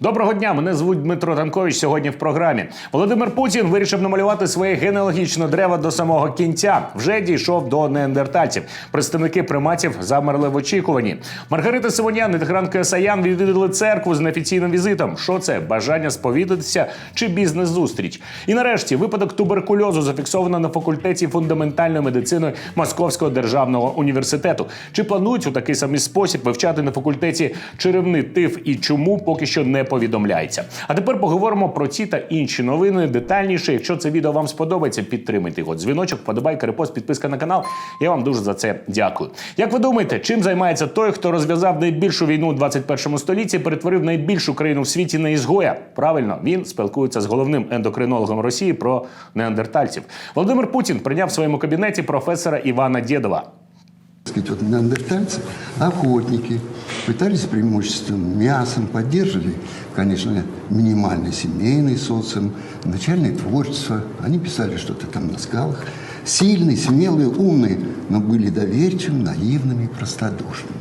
Доброго дня, мене звуть Дмитро Танкович. Сьогодні в програмі Володимир Путін вирішив намалювати своє генеалогічне дерево до самого кінця. Вже дійшов до неандертальців. Представники приматів замерли в очікуванні. Маргарита Симонян і Тигран Кесаян відвідали церкву з неофіційним візитом. Що це? Бажання сповідатися чи бізнес-зустріч? І нарешті випадок туберкульозу зафіксовано на факультеті фундаментальної медицини Московського державного університету. Чи планують у такий самий спосіб вивчати на факультеті черевний тиф і чому поки що не повідомляється. А тепер поговоримо про ці та інші новини детальніше. Якщо це відео вам сподобається, підтримайте його. Дзвіночок, вподобайка, репост, підписка на канал. Я вам дуже за це дякую. Як ви думаєте, чим займається той, хто розв'язав найбільшу війну у 21 столітті, перетворив найбільшу країну в світі на ізгоя? Правильно, він спілкується з головним ендокринологом Росії про неандертальців. Володимир Путін прийняв в своєму кабінеті професора Івана Дєдова. неандертальцы, охотники, питались преимущественно мясом, поддерживали, конечно, минимальный семейный социум, начальное творчество. Они писали что-то там на скалах. Сильные, смелые, умные, но были доверчивыми, наивными, простодушными.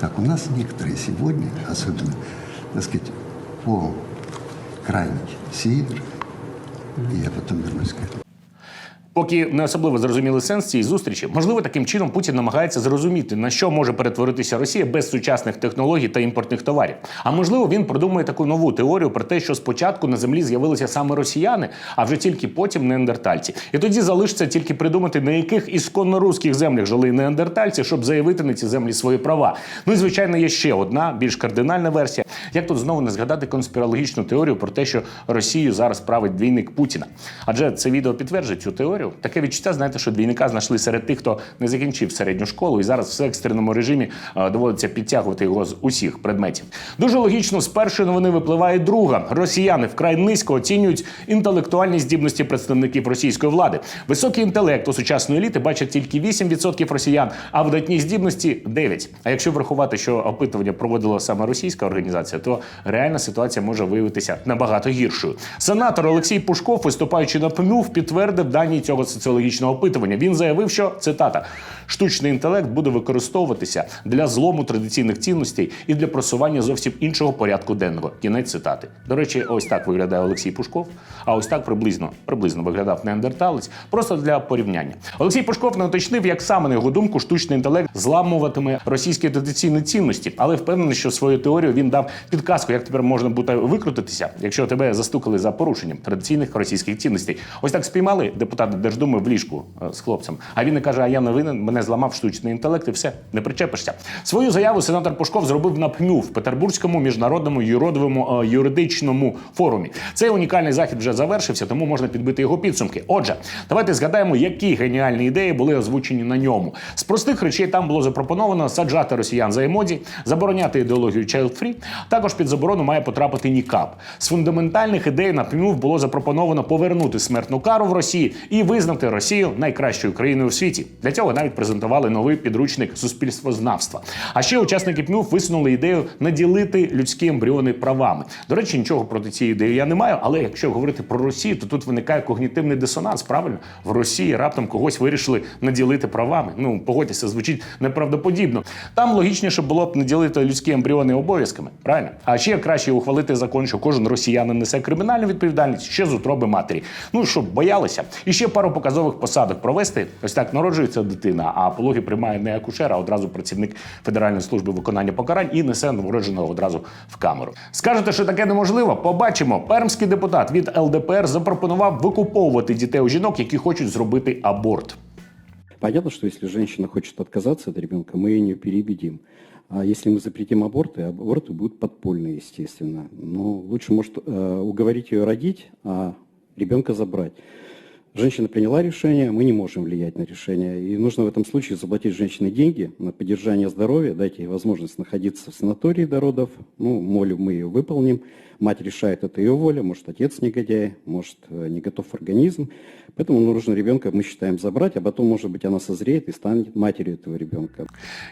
Так у нас некоторые сегодня, особенно, так сказать, по крайний север, и я потом вернусь к этому. Поки не особливо зрозуміли сенс цієї зустрічі, можливо, таким чином Путін намагається зрозуміти, на що може перетворитися Росія без сучасних технологій та імпортних товарів. А можливо, він продумує таку нову теорію про те, що спочатку на землі з'явилися саме росіяни, а вже тільки потім неандертальці. І тоді залишиться тільки придумати, на яких ісконно руських землях жили неандертальці, щоб заявити на ці землі свої права. Ну і звичайно, є ще одна більш кардинальна версія. Як тут знову не згадати конспірологічну теорію про те, що Росію зараз править двійник Путіна? Адже це відео підтверджує цю теорію. Таке відчуття, знаєте, що двійника знайшли серед тих, хто не закінчив середню школу, і зараз в екстреному режимі е, доводиться підтягувати його з усіх предметів. Дуже логічно, з першої новини випливає друга. Росіяни вкрай низько оцінюють інтелектуальні здібності представників російської влади. Високий інтелект у сучасної еліти бачать тільки 8% росіян, а видатні здібності 9%. А якщо врахувати, що опитування проводила саме російська організація, то реальна ситуація може виявитися набагато гіршою. Сенатор Олексій Пушков, виступаючи на ПМЮВ, підтвердив дані цього соціологічного опитування. Він заявив, що цитата: штучний інтелект буде використовуватися для злому традиційних цінностей і для просування зовсім іншого порядку денного. Кінець цитати. До речі, ось так виглядає Олексій Пушков. А ось так приблизно приблизно виглядав неандерталець. Просто для порівняння. Олексій Пушков не уточнив, як саме на його думку штучний інтелект зламуватиме російські традиційні цінності, але впевнений, що свою теорію він дав підказку, як тепер можна буде викрутитися, якщо тебе застукали за порушенням традиційних російських цінностей. Ось так спіймали депутати Держдуми в ліжку е, з хлопцем. А він не каже: А я не винен, мене зламав штучний інтелект, і все не причепишся. Свою заяву сенатор Пушков зробив на ПНЮ в Петербурзькому міжнародному юродовому е, юридичному форумі. Цей унікальний захід вже завершився, тому можна підбити його підсумки. Отже, давайте згадаємо, які геніальні ідеї були озвучені на ньому. З простих речей там було запропоновано саджати росіян за емоді, забороняти ідеологію child free. Також під заборону має потрапити нікап. З фундаментальних ідей на ПНЮ було запропоновано повернути смертну кару в Росії і визнати Росію найкращою країною у світі. Для цього навіть презентували новий підручник суспільствознавства. А ще учасники ПНЮ висунули ідею наділити людські ембріони правами. До речі, нічого проти цієї ідеї я не маю, але якщо говорити про Росію, то тут виникає когнітивний дисонанс. Правильно в Росії раптом когось вирішили наділити правами. Ну погодьтеся, звучить неправдоподібно. Там логічніше було б наділити людські ембріони обов'язками. Правильно, а ще краще ухвалити закон, що кожен росіянин несе кримінальну відповідальність ще з утроби матері. Ну щоб боялися, і ще пару показових посадок провести. Ось так народжується дитина, а пологи приймає не акушер, а одразу працівник Федеральної служби виконання покарань і несе новородженого одразу в камеру. Скажете, що таке неможливо? Побачимо. Пермський депутат від ЛДПР запропонував викуповувати дітей у жінок, які хочуть зробити аборт. Понятно, что если женщина хочет отказаться от ребенка, мы ее не переубедим. А если мы запретим аборты, аборты будут подпольные, естественно. Но лучше, может, э, уговорить ее родить, а ребенка забрать. Женщина приняла решение, мы не можем влиять на решение. И нужно в этом случае заплатить женщине деньги на поддержание здоровья, дать ей возможность находиться в санатории до родов. Ну, молю, мы ее выполним. Мать решает, это ее воля, может, отец негодяй, может, э, не готов организм. Поэтому нужно ребенка, мы считаем, забрать, а потом, может быть, она созреет и станет матерью этого ребенка.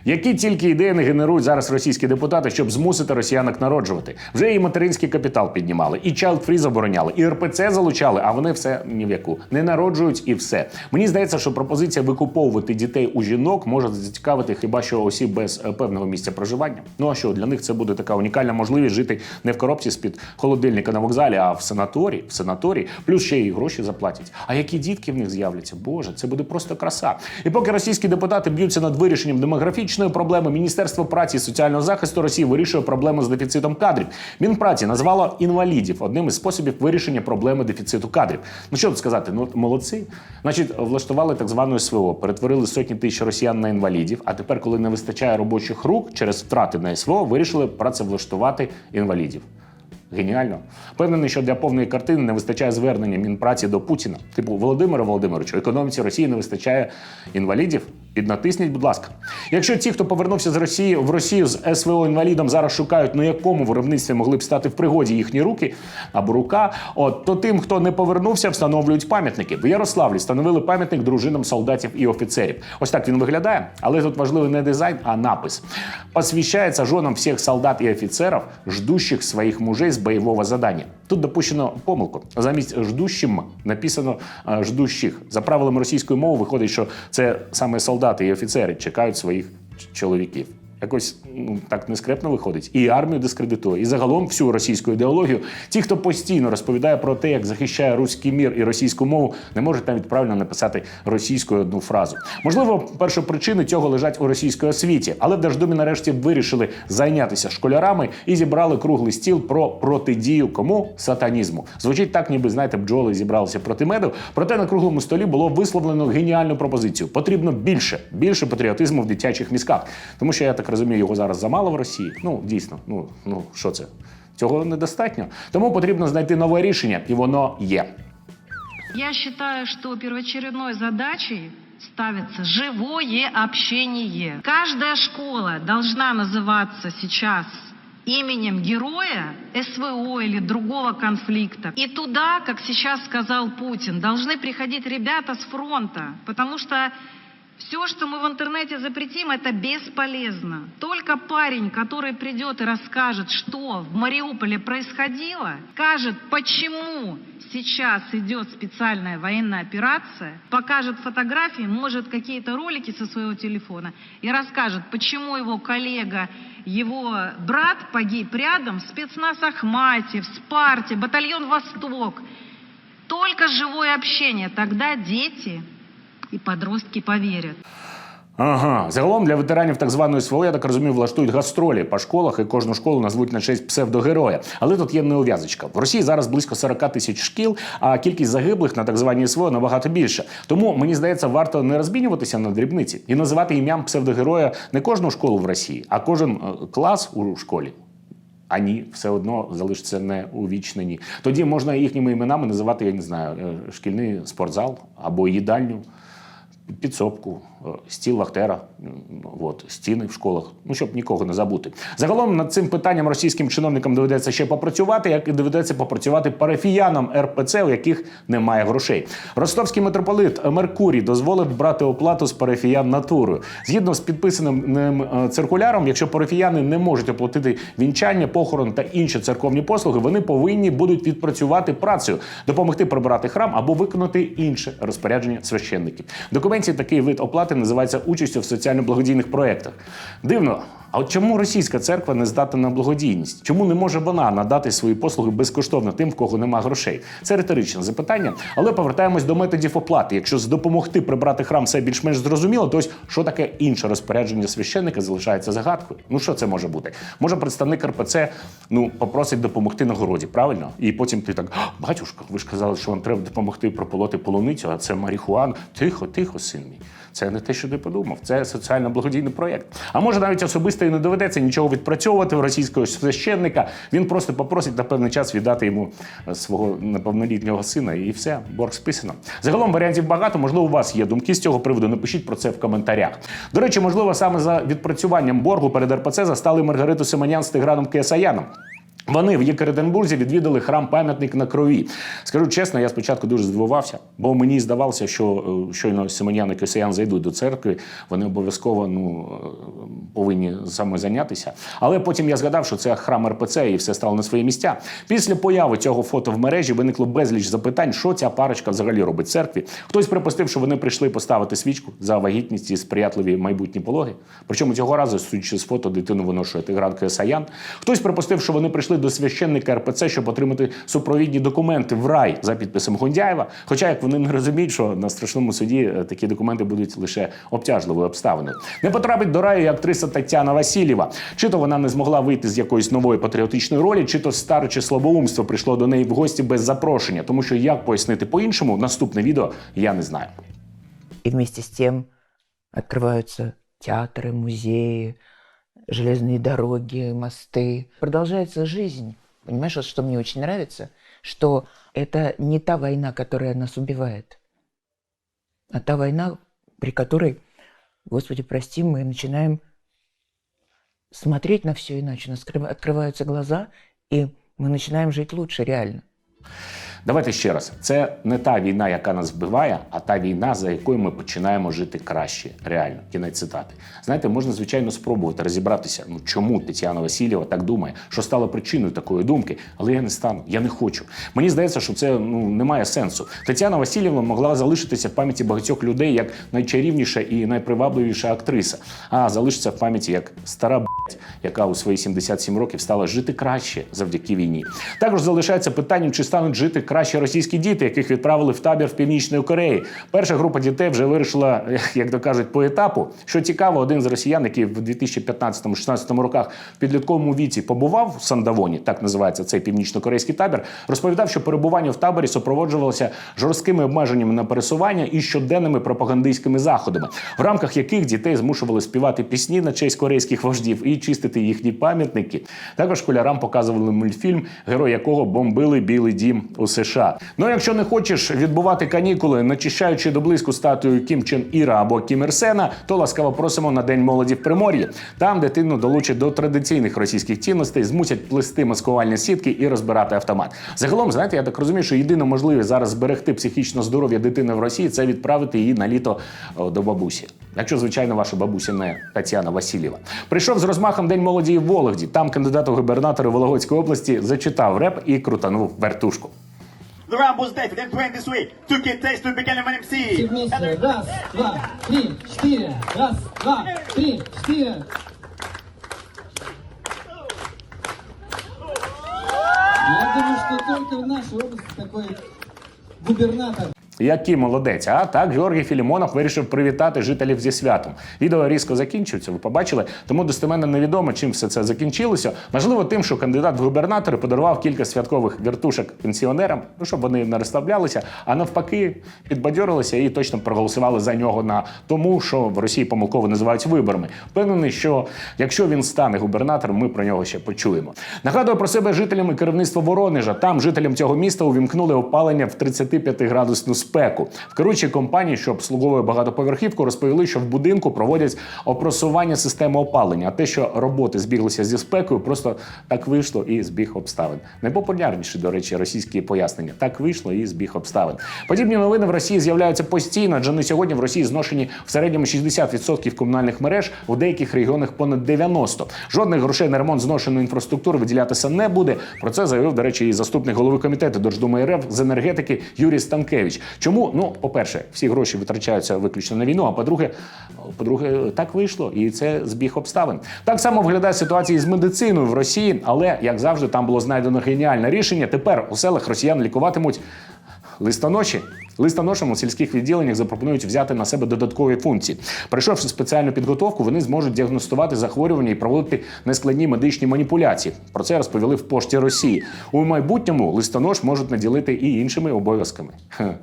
Які тільки ідеї не генерують зараз російські депутати, щоб змусити росіянок народжувати? Вже і материнський капітал піднімали, і child free забороняли, і РПЦ залучали, а вони все ні в яку не на народжують і все. Мені здається, що пропозиція викуповувати дітей у жінок може зацікавити хіба що осіб без е, певного місця проживання. Ну а що для них це буде така унікальна можливість жити не в коробці з під холодильника на вокзалі, а в санаторії, в санаторії, плюс ще й гроші заплатять. А які дітки в них з'являться? Боже, це буде просто краса. І поки російські депутати б'ються над вирішенням демографічної проблеми, Міністерство праці і соціального захисту Росії вирішує проблему з дефіцитом кадрів. Мінпраці назвало інвалідів одним із способів вирішення проблеми дефіциту кадрів. Ну що тут сказати? Ну молодці. Значить, влаштували так звану СВО, перетворили сотні тисяч росіян на інвалідів. А тепер, коли не вистачає робочих рук через втрати на СВО, вирішили працевлаштувати інвалідів. Геніально. Впевнений, що для повної картини не вистачає звернення Мінпраці до Путіна. Типу, Володимира Володимировичу, економіці Росії не вистачає інвалідів. Піднатисніть, будь ласка. Якщо ті, хто повернувся з Росії в Росію з СВО інвалідом, зараз шукають, на якому виробництві могли б стати в пригоді їхні руки або рука, от то тим, хто не повернувся, встановлюють пам'ятники. В Ярославлі встановили пам'ятник дружинам солдатів і офіцерів. Ось так він виглядає, але тут важливий не дизайн, а напис. Посвящается женам всех солдат и офицеров, ждущих своих мужей с боевого задания. Тут допущено помилку. Замість ждущим написано е, ждущих. За правилами російської мови виходить, що це саме солдати і офіцери чекають своїх чоловіків. Якось ну, так нескрепно виходить. І армію дискредитує, і загалом всю російську ідеологію. Ті, хто постійно розповідає про те, як захищає руський мір і російську мову, не можуть навіть правильно написати російською одну фразу. Можливо, першопричини цього лежать у російській освіті, але в Держдумі нарешті вирішили зайнятися школярами і зібрали круглий стіл про протидію кому сатанізму. Звучить так, ніби знаєте, бджоли зібралися проти меду. Проте на круглому столі було висловлено геніальну пропозицію. Потрібно більше, більше патріотизму в дитячих мізках. Тому що я так розумію, його зараз замало в Росії. Ну дійсно, ну ну що це? Цього недостатньо. Тому потрібно знайти нове рішення, і воно є. Я считаю, что первоочередной задачей ставится живое общение. Каждая школа должна называться сейчас именем героя СВО или другого конфликта. И туда, как сейчас сказал Путин, должны приходить ребята с фронта, потому что все, что мы в интернете запретим, это бесполезно. Только парень, который придет и расскажет, что в Мариуполе происходило, скажет, почему сейчас идет специальная военная операция, покажет фотографии, может какие-то ролики со своего телефона и расскажет, почему его коллега, его брат погиб рядом спецназ Ахмате, в Спарте, батальон Восток. Только живое общение, тогда дети и подростки поверят. Ага, загалом для ветеранів так званої СВО, я так розумію, влаштують гастролі по школах, і кожну школу назвуть на честь псевдогероя. Але тут є неув'язочка. В Росії зараз близько 40 тисяч шкіл, а кількість загиблих на так званій СВО набагато більше. Тому мені здається, варто не розбінюватися на дрібниці і називати ім'ям псевдогероя не кожну школу в Росії, а кожен е, клас у школі. А ні, все одно залишаться не увічнені. Тоді можна їхніми іменами називати, я не знаю, е, шкільний спортзал або їдальню підсобку, е, стіл вахтера, от, стіни в школах, ну щоб нікого не забути. Загалом над цим питанням російським чиновникам доведеться ще попрацювати, як і доведеться попрацювати парафіянам РПЦ, у яких немає грошей. Ростовський митрополит Меркурій дозволив брати оплату з парафіян натурою. Згідно з підписаним ним е, циркуляром, якщо парафіяни не можуть оплатити вінчання, похорон та інші церковні послуги, вони повинні будуть відпрацювати працею, допомогти прибирати храм або виконати інше розпорядження священників. Документі такий вид оплати називається участю в соціально-благодійних проєктах. Дивно. А от чому російська церква не здатна на благодійність? Чому не може вона надати свої послуги безкоштовно тим, в кого нема грошей? Це риторичне запитання, але повертаємось до методів оплати. Якщо допомогти прибрати храм все більш-менш зрозуміло, то ось що таке інше розпорядження священника залишається загадкою. Ну що це може бути? Може, представник РПЦ ну попросить допомогти на городі, правильно? І потім ти так, батюшка, ви ж казали, що вам треба допомогти прополоти полуницю, а це марихуан. Тихо, тихо, син мій. Це не те, що ти подумав. Це соціально благодійний проєкт. А може навіть особисто і не доведеться нічого відпрацьовувати в російського священника. Він просто попросить на певний час віддати йому е, свого неповнолітнього сина, і все, борг списано. Загалом варіантів багато. Можливо, у вас є думки з цього приводу. Напишіть про це в коментарях. До речі, можливо, саме за відпрацюванням боргу перед РПЦ застали Маргариту Семенян з Тиграном Кесаяном. Вони в Єкатеринбурзі відвідали храм пам'ятник на крові. Скажу чесно, я спочатку дуже здивувався, бо мені здавалося, що е, щойно Симонян і Кисяян зайдуть до церкви, вони обов'язково ну, е, повинні саме зайнятися. Але потім я згадав, що це храм РПЦ і все стало на свої місця. Після появи цього фото в мережі виникло безліч запитань, що ця парочка взагалі робить в церкві. Хтось припустив, що вони прийшли поставити свічку за вагітність і сприятливі майбутні пологи. Причому цього разу, судячи з фото, дитину виношує Тигран Кисаян. Хтось припустив, що вони прийшли до священника РПЦ, щоб отримати супровідні документи в рай за підписом Гундяєва. Хоча як вони не розуміють, що на страшному суді е, такі документи будуть лише обтяжливою обставиною. Не потрапить до раю і актриса Тетяна Васильєва. Чи то вона не змогла вийти з якоїсь нової патріотичної ролі, чи то старече слабоумство прийшло до неї в гості без запрошення. Тому що як пояснити по-іншому, наступне відео я не знаю. И вместе с тем открываются театры, музеи, железные дороги, мосты. Продолжается жизнь. Понимаешь, вот что мне очень нравится, что это не та война, которая нас убивает, а та война, при которой, Господи, прости, мы начинаем смотреть на все иначе. У нас открыва- открываются глаза, и мы начинаем жить лучше, реально. Давайте ще раз: це не та війна, яка нас вбиває, а та війна, за якою ми починаємо жити краще. Реально, кінець цитати. Знаєте, можна звичайно спробувати розібратися, ну чому Тетяна Васильєва так думає, що стало причиною такої думки, але я не стану, я не хочу. Мені здається, що це ну не має сенсу. Тетяна Васильєва могла залишитися в пам'яті багатьох людей як найчарівніша і найпривабливіша актриса, а залишиться в пам'яті як стара яка у свої 77 років стала жити краще завдяки війні. Також залишається питанням, чи стануть жити краще російські діти, яких відправили в табір в північної Кореї. Перша група дітей вже вирішила, як то кажуть, по етапу. Що цікаво, один з росіян, який в 2015-16 роках в підлітковому віці побував в Сандавоні, так називається цей північно-корейський табір, розповідав, що перебування в таборі супроводжувалося жорсткими обмеженнями на пересування і щоденними пропагандистськими заходами, в рамках яких дітей змушували співати пісні на честь корейських вождів і чистити їхні пам'ятники. Також школярам показували мультфільм, герой якого бомбили Білий Дім у США. Ну, якщо не хочеш відбувати канікули, начищаючи до блиску статую Кім Чен Іра або Кім Ір то ласкаво просимо на День молоді в Примор'ї. Там дитину долучать до традиційних російських цінностей, змусять плести маскувальні сітки і розбирати автомат. Загалом, знаєте, я так розумію, що єдине можливе зараз зберегти психічне здоров'я дитини в Росії це відправити її на літо до бабусі. Якщо, звичайно, ваша бабуся не Тетяна Васильєва. Прийшов з розмахом День молоді в Вологді. Там кандидат у губернатори Вологодської області зачитав реп і крутанув вертушку. The rhyme was dead, then trained this week. Took it, taste to become an MC. Все вместе. Раз, два, три, четыре. Раз, два, три, четыре. Я думаю, что только в нашей области такой губернатор Який молодець, а так Георгій Філімонов вирішив привітати жителів зі святом. Відео різко закінчується, ви побачили. Тому достеменно невідомо, чим все це закінчилося. Можливо, тим, що кандидат в губернатори подарував кілька святкових віртушок пенсіонерам, ну щоб вони не розслаблялися, а навпаки, підбадьорилися і точно проголосували за нього на тому, що в Росії помилково називають виборами. Впевнений, що якщо він стане губернатором, ми про нього ще почуємо. Нагадую про себе жителям і керівництво Воронежа. Там жителям цього міста увімкнули опалення в 35 градусну спеку. В керуючій компанії, що обслуговує багатоповерхівку, розповіли, що в будинку проводять опросування системи опалення. А те, що роботи збіглися зі спекою, просто так вийшло і збіг обставин. Найпопулярніші, до речі, російські пояснення. Так вийшло і збіг обставин. Подібні новини в Росії з'являються постійно, адже на сьогодні в Росії зношені в середньому 60% комунальних мереж, у деяких регіонах понад 90%. Жодних грошей на ремонт зношеної інфраструктури виділятися не буде. Про це заявив, до речі, і заступник голови комітету Держдуми РФ з енергетики Юрій Станкевич. Чому? Ну, по-перше, всі гроші витрачаються виключно на війну. А по-друге, по-друге, так вийшло, і це збіг обставин. Так само виглядає ситуація з медициною в Росії, але як завжди, там було знайдено геніальне рішення. Тепер у селах росіян лікуватимуть листоноші. Листоношам у сільських відділеннях запропонують взяти на себе додаткові функції. Пройшовши спеціальну підготовку, вони зможуть діагностувати захворювання і проводити нескладні медичні маніпуляції. Про це розповіли в пошті Росії. У майбутньому листонош можуть наділити і іншими обов'язками.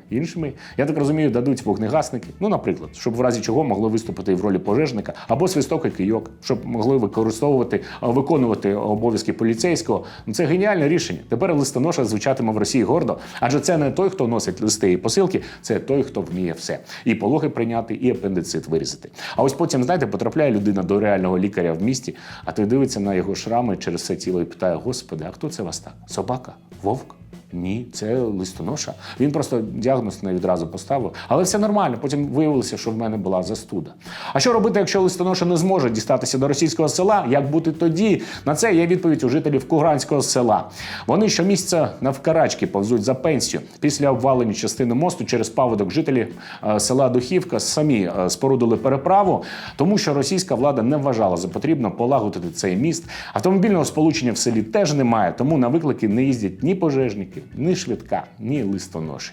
Іншими, я так розумію, дадуть вогнегасники. Ну, наприклад, щоб в разі чого могли виступити в ролі пожежника або свисток і кийок, щоб могли використовувати, виконувати обов'язки поліцейського. Ну, це геніальне рішення. Тепер листоноша звучатиме в Росії гордо, адже це не той, хто носить листи і посилки, носилки це той, хто вміє все. І пологи прийняти, і апендицит вирізати. А ось потім, знаєте, потрапляє людина до реального лікаря в місті, а той дивиться на його шрами через все тіло і питає: Господи, а хто це вас так? Собака? Вовк? Ні, це листоноша. Він просто діагноз не відразу поставив. Але все нормально. Потім виявилося, що в мене була застуда. А що робити, якщо листоноша не зможе дістатися до російського села? Як бути тоді? На це є відповідь у жителів Кугранського села. Вони щомісяця навкарачки повзуть за пенсію. Після обвалення частини мосту через паводок жителі е, села Духівка самі е, спорудили переправу, тому що російська влада не вважала за потрібно полагодити цей міст. Автомобільного сполучення в селі теж немає, тому на виклики не їздять ні пожежники, ні швидка, ні листоноші.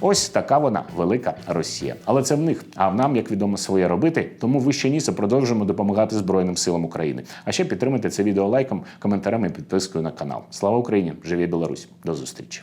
Ось така вона велика Росія. Але це в них. А в нам, як відомо, своє робити. Тому вище ніса продовжуємо допомагати Збройним силам України. А ще підтримайте це відео лайком, коментарем і підпискою на канал. Слава Україні! Живі Білорусь! До зустрічі!